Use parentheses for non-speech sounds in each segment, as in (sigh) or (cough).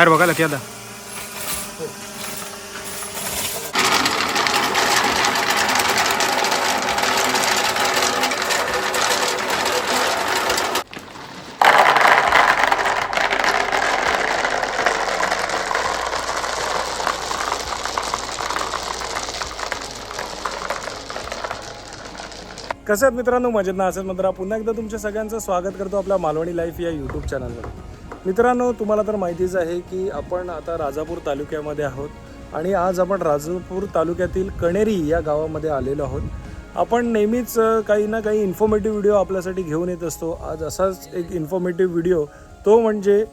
बाहेर बघायला की आता. कसं आहेत मित्रांनो? मजेत ना? असेल मित्रा. पुन्हा एकदा तुमच्या सगळ्यांचं स्वागत करतो आपल्या मालवणी लाईफ या यूट्यूब चॅनलवर मित्रांनो तुम्हाला तर माहितीच आहे की आपण आता राजापूर तालुक्यामध्ये आहोत आणि आज आपण राजापूर तालुक्यातील कणेरी या गावामध्ये आलेलो आहोत. आपण नेहमीच काही ना काही इन्फॉर्मेटिव्ह व्हिडिओ आपल्यासाठी घेऊन येत असतो. आज असाच एक इन्फॉर्मेटिव्ह व्हिडिओ तो म्हणजे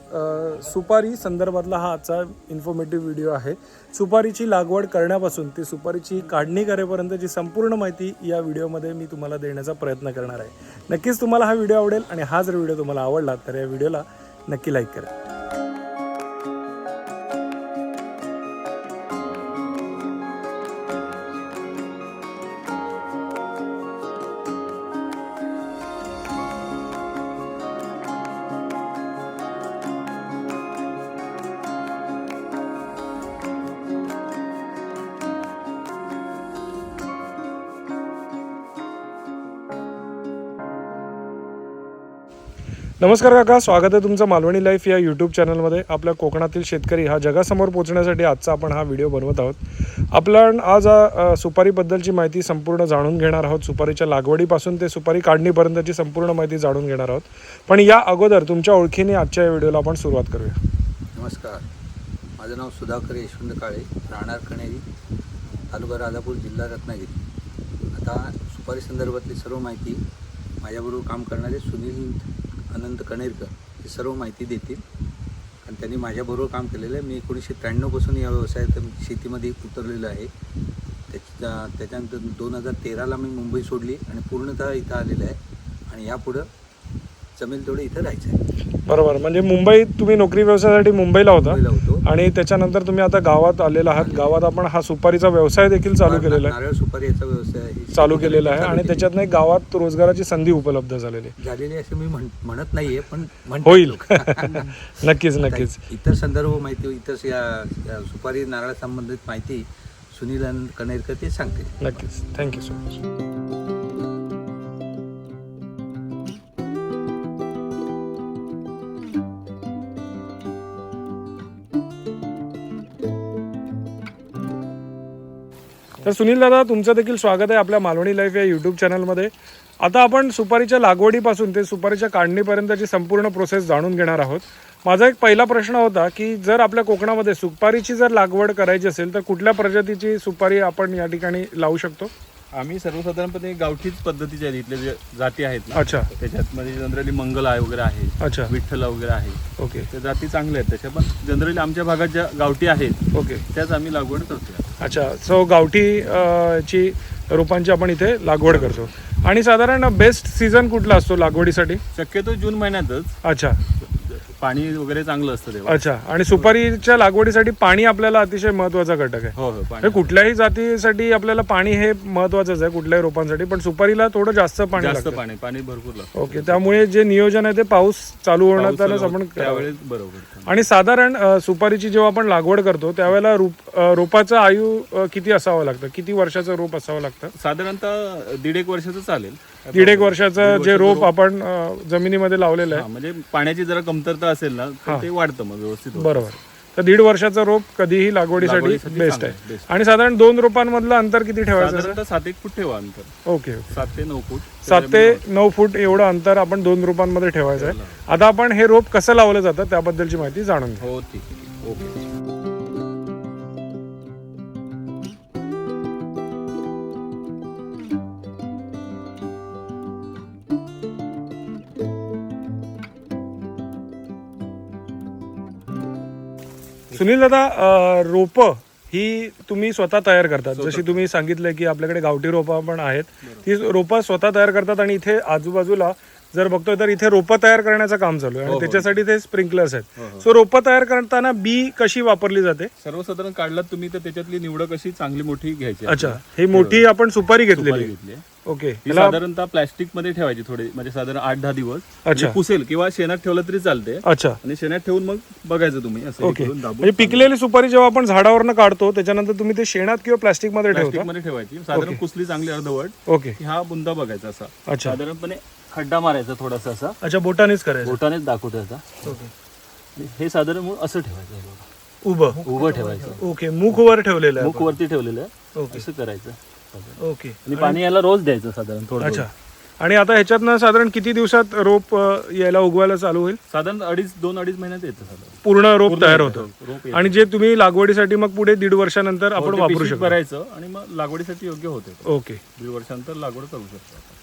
सुपारी संदर्भातला हा आजचा इन्फॉर्मेटिव्ह व्हिडिओ आहे. सुपारीची लागवड करण्यापासून ते सुपारीची काढणी करेपर्यंतची संपूर्ण माहिती या व्हिडिओमध्ये मी तुम्हाला देण्याचा प्रयत्न करणार आहे. नक्कीच तुम्हाला हा व्हिडिओ आवडेल आणि हा जर व्हिडिओ तुम्हाला आवडला तर या व्हिडिओला नक्की लाईक करा. नमस्कार काका स्वागत आहे तुमचं मालवणी लाईफ या यूट्यूब चॅनलमध्ये. आपल्या कोकणातील शेतकरी हा जगासमोर पोहोचण्यासाठी आजचा आपण हा व्हिडिओ बनवत आहोत. आपण आज सुपारीबद्दलची माहिती संपूर्ण जाणून घेणार आहोत. सुपारीच्या लागवडीपासून ते सुपारी काढणीपर्यंतची संपूर्ण माहिती जाणून घेणार आहोत. पण या अगोदर तुमच्या ओळखीने आजच्या या व्हिडिओला आपण सुरुवात करूया. नमस्कार. माझं नाव सुधाकर यशवंत काळे राहणार कणेरी तालुका राजापूर जिल्हा रत्नागिरी. आता सुपारी संदर्भातली सर्व माहिती माझ्याबरोबर काम करणारे सुनील अनंत कणेरकर हे सर्व माहिती देतील. आणि त्यांनी माझ्याबरोबर काम केलेलं आहे. मी एकोणीसशे त्र्याण्णवपासून या व्यवसायात शेतीमध्ये उतरलेलं आहे. त्याच्या त्याच्यानंतर दोन हजार तेराला मी मुंबई सोडली आणि पूर्णतः इथं आलेलं आहे. आणि यापुढं जमेल तेवढं इथं राहायचं आहे. बरोबर. म्हणजे मुंबईत तुम्ही नोकरी व्यवसायासाठी मुंबईला होता मुंबईला होतो. आणि त्याच्यानंतर तुम्ही आता गावात आलेला आहात. गावात आपण हा सुपारीचा व्यवसाय देखील चालू केलेला आहे. नारळ सुपारी याचा व्यवसाय आहे. चालू केलेला आहे. चालू आणि केलेला त्याच्यातनं एक गावात रोजगाराची संधी उपलब्ध झालेली आहे. झालेली असं मी म्हण- म्हणत नाहीये पण म्हणतात होईल. लोक. (laughs) नक्कीच नक्कीच. इतर संदर्भ माहिती इतर या या सुपारी नारळ संबंधित माहिती सुनील अनंत कणेरकर ते सांगते नक्कीच. Thank you so much. तर सुनील दादा तुमचं देखील स्वागत आहे आपल्या मालवणी लाईफ या यूट्यूब चॅनलमध्ये आता आपण सुपारीच्या लागवडीपासून ते सुपारीच्या काढणीपर्यंतची संपूर्ण प्रोसेस जाणून घेणार आहोत. माझा एक पहिला प्रश्न होता की जर आपल्या कोकणामध्ये सुपारीची जर लागवड करायची असेल तर कुठल्या प्रजातीची सुपारी आपण या ठिकाणी लावू शकतो? आम्ही सर्वसाधारणपणे गावठीच पद्धतीचे आहेत इथले जे जाती आहेत ना अच्छा. त्याच्यात मध्ये जनरली मंगल आहे वगैरे आहे अच्छा. विठ्ठल वगैरे आहे. ओके. त्या जाती चांगल्या आहेत त्याच्या पण जनरली आमच्या भागात ज्या गावठी आहेत ओके. त्याच आम्ही लागवड करतो अच्छा सो गावठी अ, ची रोपांची आपण इथे लागवड करतो. आणि साधारण बेस्ट सीझन कुठला असतो लागवडीसाठी? शक्यतो जून महिन्यातच. अच्छा. पाणी वगैरे चांगलं असतं तेव्हा. अच्छा आणि सुपारीच्या लागवडीसाठी पाणी आपल्याला अतिशय महत्त्वाचा घटक आहे. हो हो म्हणजे पाणी कुठल्याही जातीसाठी आपल्याला पाणी हे महत्वाचंच आहे कुठल्याही रोपांसाठी पण सुपारीला थोडं जास्त पाणी जास्त लागतं. पाणी पाणी भरपूर लागतं. ओके त्यामुळे जे नियोजन आहे ते पाऊस चालू पाऊस चालू आपण करावं. त्यावेळेस बरोबर. आणि साधारण अ, सुपारीची जेव्हा आपण लागवड करतो त्यावेळेला रोप अ, रोपाचं आयु अ, किती असावं लागतं? किती वर्षाचं रोप असावं लागतं? साधारणतः दीड एक वर्षाचं चालेल. दीड एक वर्षाचं जे रोप. आपण अ, जमिनीमध्ये लावलेलं आहे. हा, म्हणजे पाण्याची जरा कमतरता असेल ना तर ते वाढतं मग व्यवस्थित होतं. बरोबर. तर दीड वर्षाचं रोप कधीही लागवडीसाठी लागवडीसाठी बेस्ट चांगलं आहे. आहे, best. आणि साधारण दोन रोपांमधलं अंतर किती ठेवायचं? साधारणतः सात एक फूट ठेवा अंतर. Okay okay. सात ते नऊ फूट. सात ते नऊ फूट एवढं अंतर आपण दोन रोपांमध्ये ठेवायचं आहे. आता आपण हे रोप कसं लावलं जातं त्याबद्दलची माहिती जाणून घेऊ हो ठीक आहे. ओके. सुनील दादा रोपं ही तुम्ही स्वतः तयार करतात. जशी तुम्ही सांगितलं की आपल्याकडे गावठी रोपं पण आहेत. ती रोपं स्वतः तयार करतात आणि इथे आजूबाजूला जर बघतोय तर इथे रोपं तयार करण्याचं काम चालू आहे. हो, आणि हो. त्याच्यासाठी ते स्प्रिंकलर्स हो, आहेत. हो. सो रोपं तयार करताना बी कशी वापरली जाते? सर्वसाधारण काढलात तुम्ही तर त्याच्यातली निवड कशी चांगली मोठी घ्यायची अच्छा ही मोठी आपण सुपारी घेतलेली. ओके ही साधारणतः प्लॅस्टिकमध्ये ठेवायची थोडे म्हणजे साधारण आठ दहा दिवस. म्हणजे अच्छा. पुसेल किंवा शेणात ठेवलं तरी चालते. अच्छा. आणि शेणात ठेवून मग बघायचं तुम्ही असं हे ओके म्हणजे पिकलेली सुपारी जेव्हा आपण झाडावरनं काढतो त्याच्यानंतर तुम्ही ते शेणात किंवा प्लास्टिकमध्ये ठेवायची. साधारण कुसली चांगली अर्धवट. ओके हा बुंदा बघायचा असा. अच्छा. साधारणपणे खड्डा मारायचा थोडासा असा. अच्छा बोटानेच करायचं. बोटानेच दाखवतो ओके. आणि हे साधारण मूळ असं ठेवायचं हे बघा. उभं. उभं ठेवायचं. ओके मुख वर ठेवलेलं आहे मुख वरती ठेवलेलं आहे. ओके. असं करायचं. साधारण. ओके. आणि पाणी याला रोज द्यायचं साधारण थोडं अच्छा. आणि आता ह्याच्यातनं साधारण किती दिवसात रोप अ, यायला उगवायला चालू होईल? साधारण अडीच दोन अडीच महिन्यात येतं साधारण. पूर्ण रोप तयार होतं. रोप येतं. आणि जे तुम्ही लागवडीसाठी मग पुढे दीड वर्षानंतर हो, आपण ते वापरू पिशवीत शकतो. भरायचं आणि मग लागवडीसाठी योग्य होते ओके. दीड वर्षानंतर लागवड चालू शकतो आपण.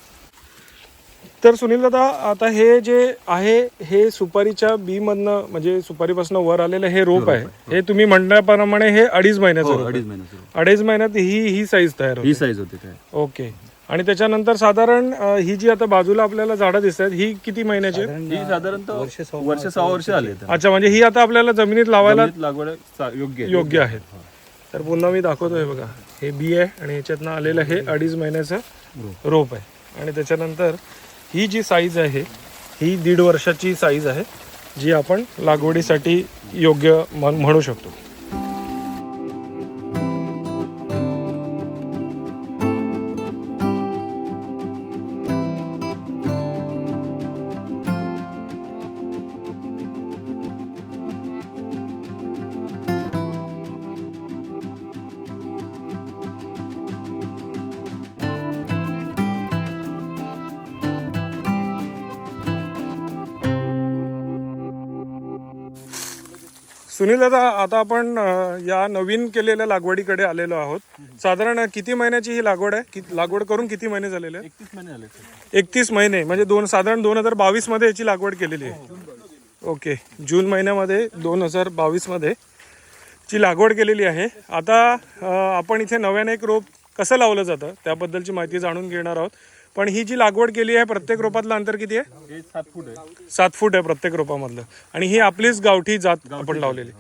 तर सुनील दादा आता हे जे आहे हे सुपारीच्या बी मधनं म्हणजे सुपारीपासून वर आलेलं हे रोप आहे. हे तुम्ही म्हणण्याप्रमाणे हे अडीच महिन्याचं. हो, अडीच महिन्याचं. अडीच महिन्यात ही ही साईज तयार होते. ही साईज होते काय? ओके. आणि त्याच्यानंतर साधारण ही जी आता बाजूला आपल्याला झाडं दिसत आहेत ही किती महिन्याची आहेत? ही साधारणतः वर्ष सहा वर्ष आले अच्छा म्हणजे ही आता आपल्याला जमिनीत लावायला जमिनीत लागवड योग्य आहे. योग्य आहेत तर पुन्हा मी दाखवतोय बघा. हे बी आहे आणि ह्याच्यातनं आलेलं हे अडीच महिन्याचं रोप आहे. आणि त्याच्यानंतर ही जी साईज आहे ही दीड वर्षाची साईज आहे जी आपण लागवडीसाठी योग्य म्हण- म्हणू शकतो. दादा आता आपण या नवीन केलेल्या लागवडीकडे आलेलो आहोत. साधारण किती महिन्याची ही लागवड आहे? कि- लागवड करून किती महिने झालेले आहेत? एकतीस महिने सर. एकतीस महिने म्हणजे दोन साधारण दोन हजार बावीसमध्ये याची लागवड केलेली आहे. ओके जून महिन्यामध्ये दोन हजार बावीसमध्ये ची लागवड केलेली आहे. आता अ, आपण इथे नव्याने एक रोप कसं लावलं जातं? त्याबद्दलची माहिती जाणून घेणार आहोत. पण ही जी लागवड केली आहे प्रत्येक रोपातलं अंतर किती आहे? सात फूट आहे. सात फूट आहे प्रत्येक रोपामधलं. आणि ही आपलीच गावठी जात आपण लावलेली.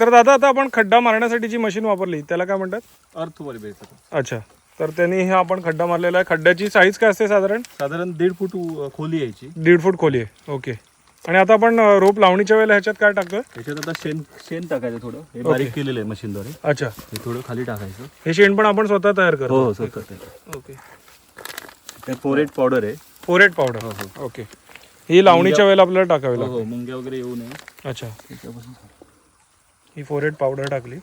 तर दादा आता आपण खड्डा मारण्यासाठी जी मशीन वापरली त्याला काय म्हणतात? अर्थ वर बेचायचं. अच्छा. तर त्यांनी हे आपण खड्डा मारलेला आहे. खड्ड्याची साईज काय असते साधारण? साधारण दीड फूट खोली यायची. दीड फूट खोली आहे. ओके आणि आता आपण रोप लावणीच्या वेळेला ह्याच्यात काय टाकतोय? त्याच्यात आता शेण शेण टाकायचं थोडं. हे बारीक केलेलं आहे मशीनद्वारे. अच्छा. हे थोडं खाली टाकायचं. हे शेण पण आपण स्वतः तयार करतो. हो हो स्वतः ओके. फोरेट पावडर आहे. फोरेट पावडर. ओके. ही लावणीच्या वेळेला आपल्याला टाकावी हो लागते. हो मुंग्या वगैरे येऊ नये. अच्छा. ही फोरेट पावडर टाकली.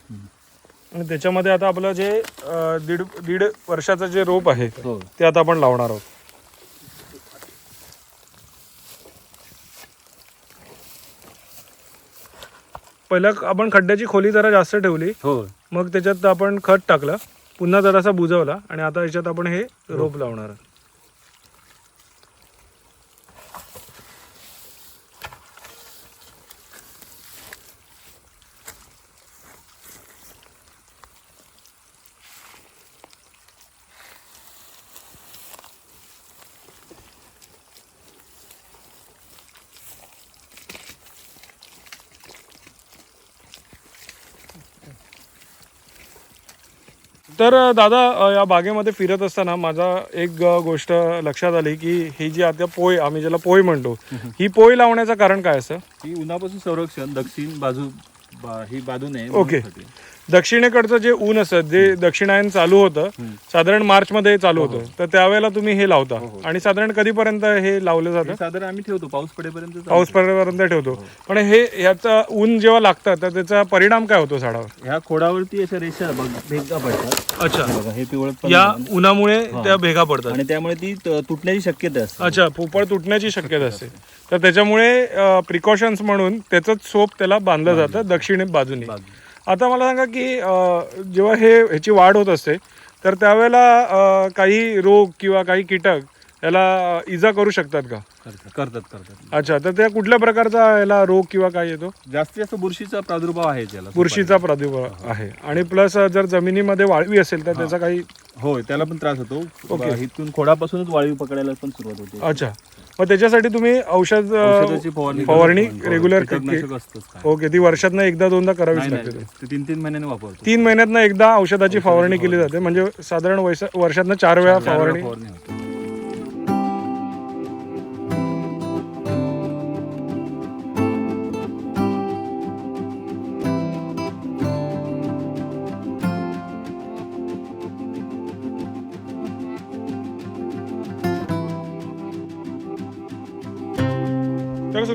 आणि त्याच्यामध्ये आता आपलं जे दीड दीड वर्षाचं जे रोप आहे हो. ते आता आपण लावणार आहोत. पहिला आपण खड्ड्याची खोली जरा जास्त ठेवली. हो. मग त्याच्यात आपण खत टाकलं. पुन्हा जरासा बुजवला आणि आता याच्यात आपण हे रोप लावणार आहोत. तर दादा या बागेमध्ये फिरत असताना माझा एक गोष्ट लक्षात आली की ही जी आता पोय आम्ही ज्याला पोय म्हणतो ही पोय लावण्याचं कारण काय असं? ही उन्हापासून संरक्षण दक्षिण बाजू बा- ही बाजू नये ओके. दक्षिणेकडचं जे ऊन असतं जे दक्षिणायन चालू होतं साधारण मार्च मध्ये चालू होतं. तर त्यावेळेला तुम्ही हे लावता. आणि साधारण कधीपर्यंत हे लावलं जातं? हे साधारण आम्ही ठेवतो पाऊस पडेपर्यंत चालू. पाऊस पडेपर्यंत ठेवतो. पण हे ह्याचा ऊन जेव्हा लागतं तर त्याचा परिणाम काय होतो झाडावर? ह्या खोडावरती अशा रेषा बघ भेगा पडतात. अच्छा. हे बघा हे पण या. उन्हामुळे त्या भेगा पडतात. आणि त्यामुळे ती त- तुटण्याची शक्यता असते. अच्छा पोपळ तुटण्याची शक्यता असते. तर त्याच्यामुळे प्रिकॉशन्स म्हणून त्याचंच सोप त्याला बांधलं जातं दक्षिण बाजूने. आता मला सांगा की जेव्हा हे ह्याची वाढ होत असते तर त्यावेळेला काही रोग किंवा काही कीटक याला इजा करू शकतात का? करतात करतात करतात. अच्छा तर त्या कुठल्या प्रकारचा याला रोग किंवा काय येतो? जास्तीत जास्त बुरशीचा प्रादुर्भाव आहे त्याला. बुरशीचा प्रादुर्भाव आहे. आणि प्लस जर जमिनीमध्ये वाळवी असेल तर त्याचा काही होय त्याला पण त्रास होतो. ओके. इथून खोडापासूनच वाळी पकडायला पण सुरुवात होते. अच्छा. मग त्याच्यासाठी तुम्ही औषध औषधाची फवारणी फवारणी करतो. रेग्युलर कीटकनाशक असतंच काय. ओके ती वर्षातनं एकदा दोनदा करावीच नाही, लागते. नाही, ते तीन तीन महिन्याने वापरतो. तीन महिन्यातनं एकदा औषधाची फवारणी केली जाते. म्हणजे साधारण वर्ष वर्षातनं चार वेळा चार वेळा फवारणी. फवारणी होते.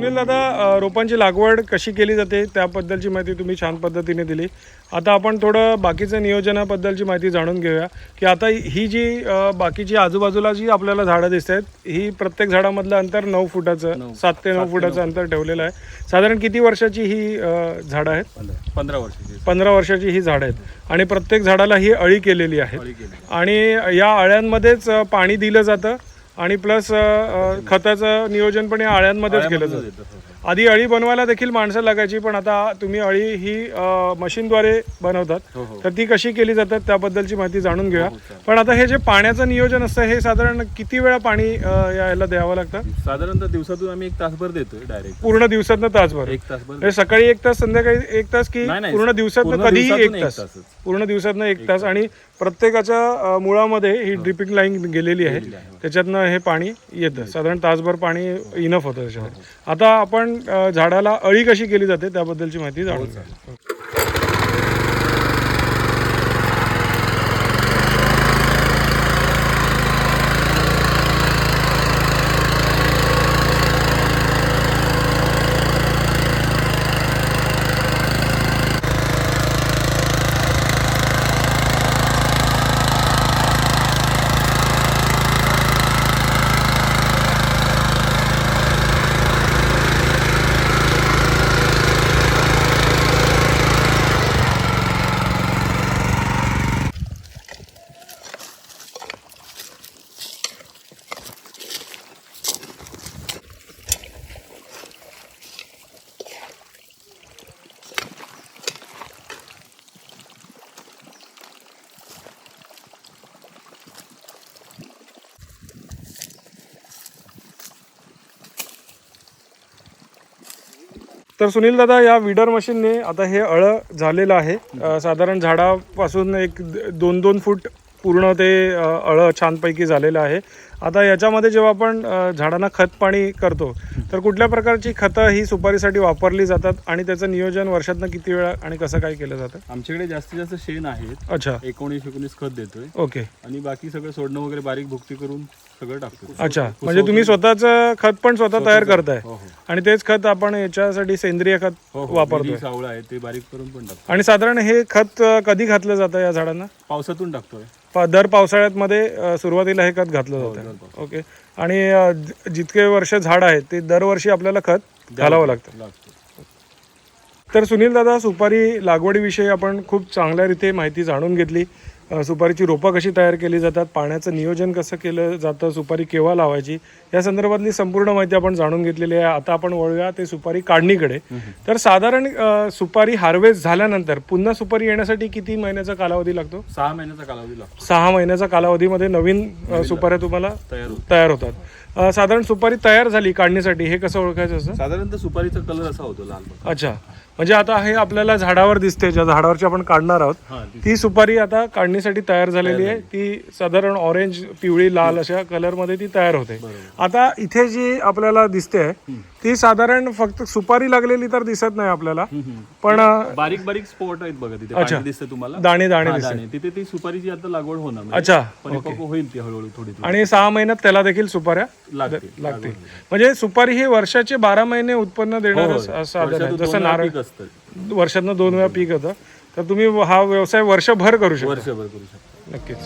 सुनील दादा रोपांची लागवड कशी केली जाते त्याबद्दलची माहिती तुम्ही छान पद्धतीने दिली. आता आपण थोडं बाकीचं नियोजनाबद्दलची माहिती जाणून घेऊया की आता ही जी बाकीची आजूबाजूला जी आपल्याला झाडं दिसत आहेत ही प्रत्येक झाडामधलं अंतर नऊ फुटाचं सात ते नऊ फुटाचं अंतर ठेवलेलं आहे. साधारण किती वर्षाची ही झाडं आहेत? पंधरा वर्षाची. पंधरा वर्षाची ही झाडं आहेत. आणि प्रत्येक झाडाला ही अळी केलेली आहे. आणि या अळ्यांमध्येच पाणी दिलं जातं. आणि प्लस खताचं नियोजन पण या अळ्यांमध्येच केलं जातं. देतो, हो, हो. आधी अळी बनवायला देखील माणसं लागायची पण आता तुम्ही अळी ही मशीनद्वारे बनवतात. हो, हो. तर ती कशी केली जातात त्याबद्दलची माहिती जाणून घेऊया. पण आता हे जे पाण्याचं नियोजन असतं हे साधारण किती वेळा पाणी यायला द्यावं लागतं? साधारणतः दिवसातून आम्ही एक तासभर देतोय डायरेक्ट. पूर्ण दिवसातनं तासभर. एक तासभर म्हणजे सकाळी एक तास संध्याकाळी एक तास की. पूर्ण दिवसातनं कधीही एक तास. पूर्ण दिवसातनं एक तास. आणि प्रत्येकाच्या मुळामध्ये ही ड्रिपिंग लाईन गेलेली आहे. त्याच्यातनं हे पाणी येतं. साधारण तासभर पाणी इनफ होतं त्याच्यामध्ये. आता आपण झाडाला अळी कशी केली जाते त्याबद्दलची माहिती जाणून तर सुनील दादा या विडर मशीनने आता हे अळं झालेलं आहे. साधारण झाडापासून एक दोन दोन फूट पूर्ण ते अळं छानपैकी झालेलं आहे. आता याच्यामध्ये जेव्हा आपण झाडांना खत पाणी करतो तर कुठल्या प्रकारची खतं ही सुपारीसाठी वापरली जातात आणि त्याचं नियोजन वर्षातनं किती वेळा आणि कसं काय केलं जातं? आमच्याकडे जास्तीत जास्त शेण आहेत. अच्छा. एकोणीस एकोणीस खत देतोय. ओके. आणि बाकी सगळं सोडणं वगैरे बारीक भुकटी करून सगळं टाकतो अच्छा म्हणजे तुम्ही स्वतःचं खत पण स्वतः तयार करताय. हो हो. आणि तेच खत आपण याच्यासाठी सेंद्रिय खत हो, हो. वापरतोय. मिरी, सावळा आहे ते बारीक करून पण टाकतो आणि साधारण हे खत अ, कधी घातलं जातं या झाडांना? पावसातून टाकतोय. प- दर पावसाळ्यात मध्ये अ, सुरुवातीला हे खत घातलं जातं. ओके. आणि अ, ज- जितके वर्ष झाड आहेत ते दरवर्षी आपल्याला खत घालावं लागतं. लागतो. तर सुनील दादा सुपारी लागवडीविषयी आपण खूप चांगल्या रीते माहिती जाणून घेतली. सुपारीची रोपं कशी तयार केली जातात पाण्याचं नियोजन कसं केलं जातं सुपारी केव्हा लावायची या संदर्भातली संपूर्ण माहिती आपण जाणून घेतलेली आहे. आता आपण वळूया ते सुपारी काढणीकडे. तर साधारण सुपारी हार्वेस्ट झाल्यानंतर पुन्हा सुपारी येण्यासाठी किती महिन्याचा कालावधी लागतो? सहा महिन्याचा कालावधी लागतो. सहा महिन्याच्या कालावधीमध्ये नवीन सुपाऱ्या तुम्हाला तयार होतो तयार होतात. साधारण सुपारी तयार झाली काढणीसाठी हे कसं ओळखायचं असं? साधारणतः सुपारीचा कलर असा होतो लाल. अच्छा. म्हणजे आता हे आपल्याला झाडावर दिसते ज्या झाडावरची आपण काढणार आहोत हा ती- सुपारी आता काढणीसाठी तयार झालेली आहे. ती साधारण ऑरेंज पिवळी लाल अशा कलरमध्ये ती तयार होते. आता इथे जी आपल्याला दिसते ती साधारण फक्त सुपारी लागलेली तर दिसत नाही आपल्याला पण बारीक बारीक स्पॉट आहेत बघा तिथे. पाणी दिसतं तुम्हाला? दाणे दाणे हा, दिसते दाणे. तिथे ती सुपारीची आता लागवड होणार अच्छा होईल ती हळूहळू थोडी आणि सहा महिन्यात त्याला देखील सुपाऱ्या लागते लागते म्हणजे सुपारी हे वर्षाचे बारा महिने उत्पन्न देणार आहे. वर्षातून जसं नारळ असतं. वर्षातनं दोन वेळा पीक होतं. तर तुम्ही हा व्यवसाय वर्षभर करू शकता. वर्षभर करू शकतो. नक्कीच.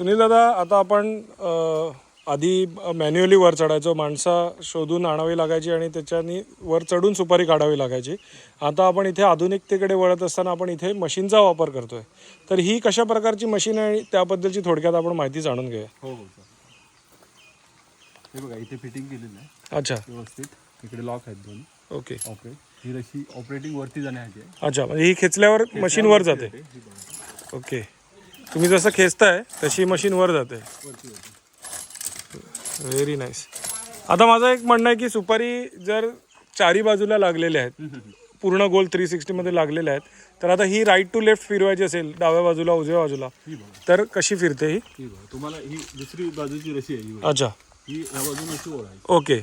सुनील दादा आता आपण अ, आधी मॅन्युअली वर चढायचो. माणसा शोधून आणावी लागायची आणि त्याच्यानी वर चढून सुपारी काढावी लागायची. आता आपण इथे आधुनिकतेकडे वळत असताना आपण इथे मशीनचा वापर करतोय. तर ही कशा प्रकारची मशीन आहे आणि त्याबद्दलची थोडक्यात आपण माहिती जाणून घेऊया. हो हो सर. हे बघा इथे फिटिंग केलेलं आहे. अच्छा. व्यवस्थित. इकडे लॉक आहेत दोन ओके. ऑपरेट ही रशी ऑपरेटिंग वरती जाण्यासाठी आहे. अच्छा म्हणजे ही खेचल्यावर मशीन वर जाते. ओके. तुम्ही जसं खेचताय तशी मशीन वर जाते. व्हेरी नाईस आता माझं एक म्हणणं आहे की सुपारी जर चारी बाजूला लागलेल्या आहेत पूर्ण गोल थ्री सिक्स्टीमध्ये लागलेल्या आहेत तर आता ही राईट टू लेफ्ट फिरवायची असेल डाव्या बाजूला उजव्या बाजूला तर कशी फिरते ही? ही बघा. तुम्हाला ही दुसरी बाजूची रशी आहे ही बघा. अच्छा. ही या बाजून अशी ओढायची ओके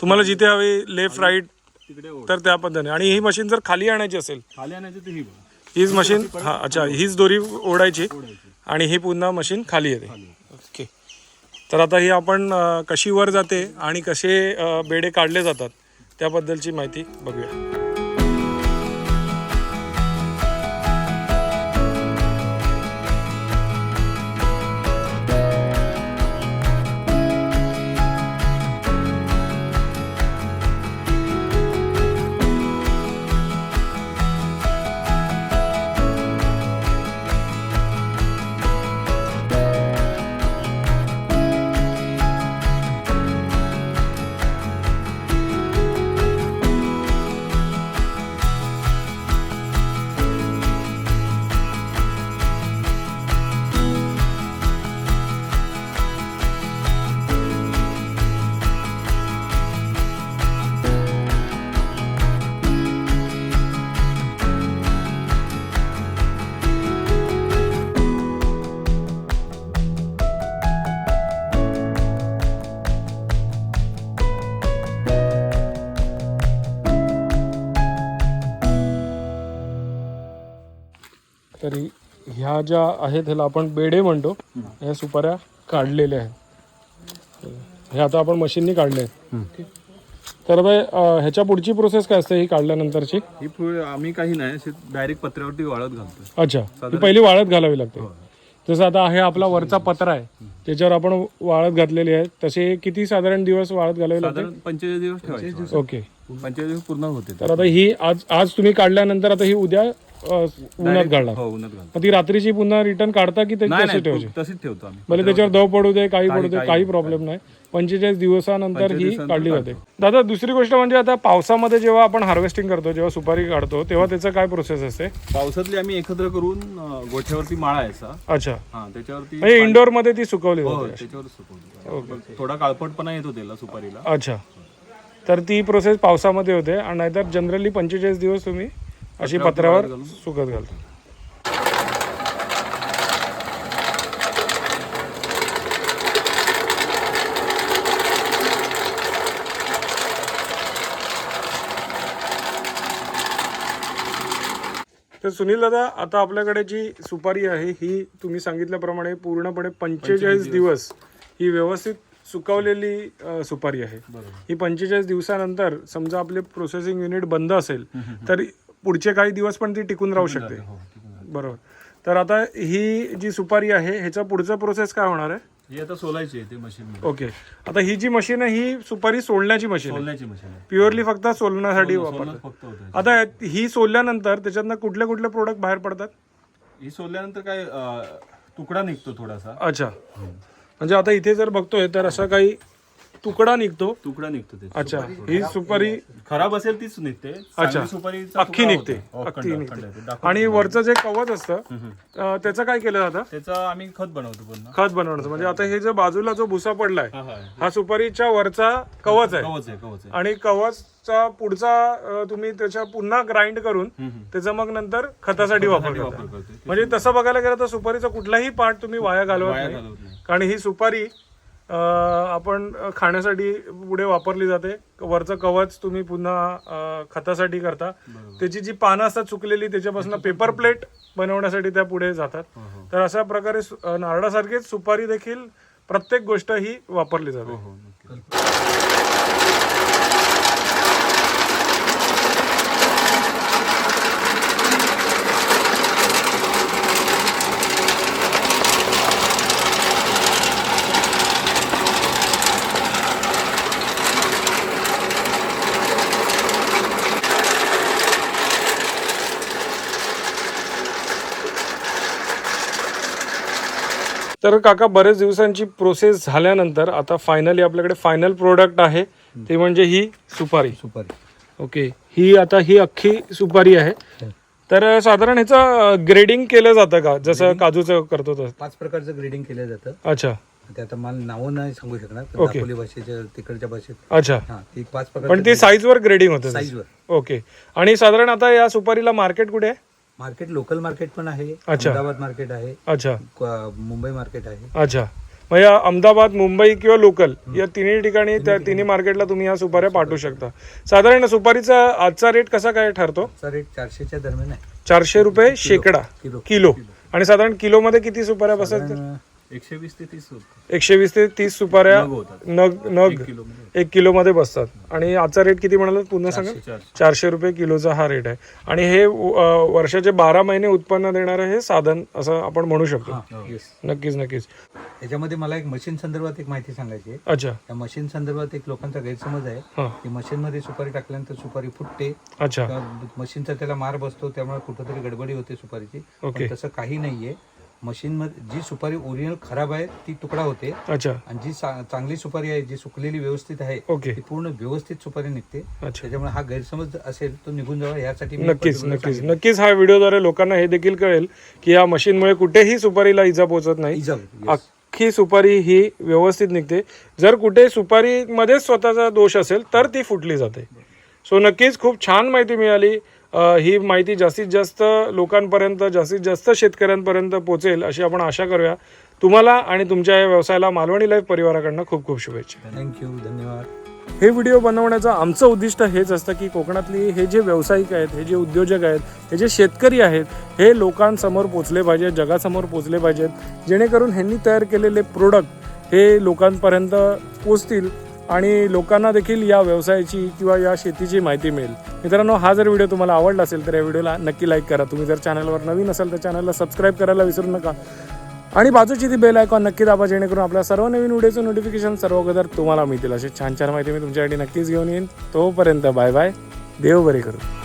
तुम्हाला जिथे हवी लेफ्ट राईट तिकडे तर त्या पद्धतीने. आणि ही मशीन जर खाली आणायची असेल खाली आणायची तर ही बघा. हीच मशीन हा अच्छा हीच दोरी ओढायची. ओढायची. आणि ही पुन्हा मशीन खाली येते. ओके. तर आता ही आपण कशी वर जाते आणि कसे बेडे काढले जातात त्याबद्दलची माहिती बघूया. तरी ह्या ज्या आहेत ह्याला आपण बेडे म्हणतो ह्या सुपाऱ्या काढलेल्या आहेत. हे आता आपण मशीननी काढले आहेत. तर ह्याच्या पुढची प्रोसेस काय असते ही काढल्यानंतरची? ही आम्ही काही नाही डायरेक्ट पत्र्यावरती वाळत घालतो अच्छा. ही पहिली वाळत घालावी लागते. जसं आता हे आपला वरचा पत्रा आहे त्याच्यावर आपण वाळत घातलेली आहे तसे किती साधारण दिवस वाळत घालावी लागते? पंचेचाळीस दिवस ओके. पंचेचाळीस दिवस पूर्ण होते. तर आता ही आज आज तुम्ही काढल्यानंतर आता ही उद्या अ, उन्हात घालणार? हो उन्हात घालतो मग ती रात्रीची पुन्हा रिटर्न काढता की ते नाही कशी ठेवायची? नाही तशीच ठेवतो आम्ही. भले त्याच्यावर दव पडू दे काही पडू दे काही प्रॉब्लेम नाही. पंचेचाळीस दिवसानंतर ही काढली जाते. दादा दुसरी गोष्ट म्हणजे आता पावसामध्ये जेव्हा आपण हार्वेस्टिंग करतो जेव्हा सुपारी काढतो तेव्हा त्याचं काय प्रोसेस असते? पावसातली आम्ही एकत्र करून अं, गोठ्यावरती माळायचा अच्छा. हा त्याच्यावरती म्हणजे इंडोरमध्ये ती सुकवली हो जाते त्याच्यावर सुकवतो थोडा काळपटपणा येतो त्याला सुपारीला. अच्छा. तर ती प्रोसेस पावसामध्ये होते आणि नाहीतर जनरली पंचेचाळीस दिवस तुम्ही अशी पत्र्यावर सुकत घालता. तर सुनील दादा आता आपल्याकडे जी सुपारी आहे ही तुम्ही सांगितल्याप्रमाणे पूर्णपणे पंचेचाळीस दिवस ही व्यवस्थित सुकवलेली अ, सुपारी आहे. ही पंचेचाळीस दिवसानंतर समजा आपले प्रोसेसिंग युनिट बंद असेल तर पुढचे काही दिवस पण ती टिकून राहू शकते. बरोबर. तर आता ही जी सुपारी आहे ह्याचा पुढचा प्रोसेस काय होणार आहे? ही आता सोलायची आहे ते मशीन ओके. आता ही जी मशीन आहे ही सुपारी सोलण्याची मशीन आहे. सोलण्याची मशीन आहे. प्युअरली फक्त सोलण्यासाठी वापरतात. सोलणं फक्त होतं. आता ही सोलल्यानंतर त्याच्यातनं कुठले कुठले प्रोडक्ट बाहेर पडतात? ही सोलल्यानंतर काय अं, तुकडा निघतो थोडासा. अच्छा. म्हणजे आता इथे जर बघतोय तर असं काही तुकडा निघतो. तुकडा निघतो अच्छा. ही सुपारी खराब असेल तीच निघते. चांगली सुपारीचा अख्खी तुकडा निघते. होतो. हो, अख्खी अखंड- निघते. अखंड आहे. ते. दाखवतो. आणि तुम्हाला. वरचं जे कवच असतं अं, त्याचं काय केलं जातं? त्याचा आम्ही खत बनवतो पुन्हा खत बनवण्याचं म्हणजे आता हे जे बाजूला जो भुसा पडलाय हा हा. हा सुपारीच्या वरचा कवच आहे. कवच आहे कवच आहे. आणि कवचचा पुढचा अं, तुम्ही त्याच्या पुन्हा ग्राइंड करून त्याचा मग नंतर खतासाठी वापर करता वापर करते. म्हणजे तसं बघायला गेलं तर सुपारीचा कुठलाही पार्ट तुम्ही वाया घालवत वाया नाही. घालवत नाही. कारण ही सुपारी आपण खाण्यासाठी पुढे वापरली जाते. वरचं कवच तुम्ही पुन्हा खतासाठी करता. त्याची जी पानं असतात चुकलेली त्याच्यापासून पेपर प्लेट बनवण्यासाठी त्या पुढे जातात. हो, तर अशा प्रकारे नारळासारखीच सुपारी देखील प्रत्येक गोष्ट ही वापरली जाते तर काका बरेच दिवसांची प्रोसेस झाल्यानंतर आता फायनली आपल्याकडे फायनल प्रोडक्ट आहे. ते म्हणजे ही सुपारी. सुपारी. ओके ही आता ही अख्खी सुपारी आहे. तर साधारण ह्याचं ग्रेडिंग केलं जातं का? जसं काजूचं करतो तसं. पाच प्रकारचं ग्रेडिंग केलं जातं. अच्छा. ते आता मला नावं नाही सांगू शकणार. दापोली भाषेच्या तिकडच्या भाषेत. अच्छा. हा ती पाच प्रकार पण ती साईजवर ग्रेडिंग होतं साईजवर ओके आणि साधारण आता या सुपारीला मार्केट कुठे आहे? मार्केट लोकल मार्केट पण आहे अच्छा. अहमदाबाद मार्केट आहे अच्छा. क- मुंबई मार्केट आहे. अच्छा. मग या अहमदाबाद मुंबई किंवा लोकल या तिन्ही ठिकाणी त्या तिन्ही मार्केटला तुम्ही या सुपाऱ्या पाठवू शकता. साधारण सुपारीचा आजचा रेट कसा काय ठरतो? चा रेट चारशेच्या दरम्यान आहे. चारशे रुपये शेकडा किलो. किलो. आणि साधारण किलोमध्ये किती सुपाऱ्या बसतात एकशे वीस ते तीस होतं. एकशे वीस ते तीस सुपाऱ्या नग. नग नग एक किलोमध्ये. एक किलोमध्ये बसतात. आणि आजचा रेट किती म्हणाला? पुन्हा सांगा? चारशे. रुपये किलोचा हा रेट आहे. आणि हे वर्षाचे बारा महिने उत्पन्न देणारं हे साधन असं आपण म्हणू शकतो. हा येस नक्कीच नक्कीच. याच्यामध्ये मला एक मशीन संदर्भात एक माहिती सांगायची आहे. अच्छा. या मशीन संदर्भात एक लोकांचा गैरसमज आहे. की मशीनमध्ये सुपारी टाकल्यानंतर सुपारी फुटते. अच्छा. मशीनचा त्याला मार बसतो. त्यामुळे कुठंतरी गडबडी होते सुपारीची. तसं काही नाहीये. मशीन मध्ये जी सुपारी ओरिजिनल खराब आहे ती तुकडा होते. अच्छा. आणि जी चा- चांगली सुपारी आहे जी सुकलेली व्यवस्थित आहे ओके. ती पूर्ण व्यवस्थित सुपारी निघते. अच्छा. त्याच्यामुळे हा गैरसमज असेल तो निघून जावा यासाठी मी नक्कीच particular नक्कीच. सांगितलं. नक्कीच हा व्हिडिओद्वारे लोकांना हे देखील कळेल की या मशीनमुळे कुठेही सुपारीला इजा पोहोचत नाही. इजा yes. अख्खी सुपारी ही व्यवस्थित निघते. जर कुठे सुपारीमध्येच स्वतःचा दोष असेल तर ती फुटली जाते. सो नक्कीच खूप छान माहिती मिळाली. ही माहिती जास्तीत जास्त लोकांपर्यंत जास्तीत जास्त शेतकऱ्यांपर्यंत पोहोचेल अशी आपण आशा करूया. तुम्हाला आणि तुमच्या या व्यवसायाला मालवणी लाईफ परिवाराकडनं खूप खूप शुभेच्छा. थँक्यू धन्यवाद. हे व्हिडिओ बनवण्याचं आमचं उद्दिष्ट हेच असतं की कोकणातली हे जे व्यावसायिक आहेत हे जे उद्योजक आहेत हे जे शेतकरी आहेत हे लोकांसमोर पोचले पाहिजेत जगासमोर पोचले पाहिजेत. जेणेकरून ह्यांनी तयार केलेले प्रोडक्ट हे लोकांपर्यंत पोचतील. आणि लोकांना देखील या व्यवसायाची किंवा या शेतीची माहिती मिळेल. मित्रांनो हा जर व्हिडिओ तुम्हाला आवडला असेल तर या व्हिडिओला नक्की लाईक करा. तुम्ही जर चॅनलवर नवीन असाल तर चॅनलला सबस्क्राईब करायला विसरू नका. आणि बाजूची ती बेल आयकॉन नक्की दाबा जेणेकरून आपल्या सर्व नवीन व्हिडिओचं नोटिफिकेशन सर्व अगोदर तुम्हाला मिळतील. अशी छान छान माहिती मी तुमच्यासाठी नक्कीच घेऊन येईन. तोपर्यंत बाय बाय देव बरे करू.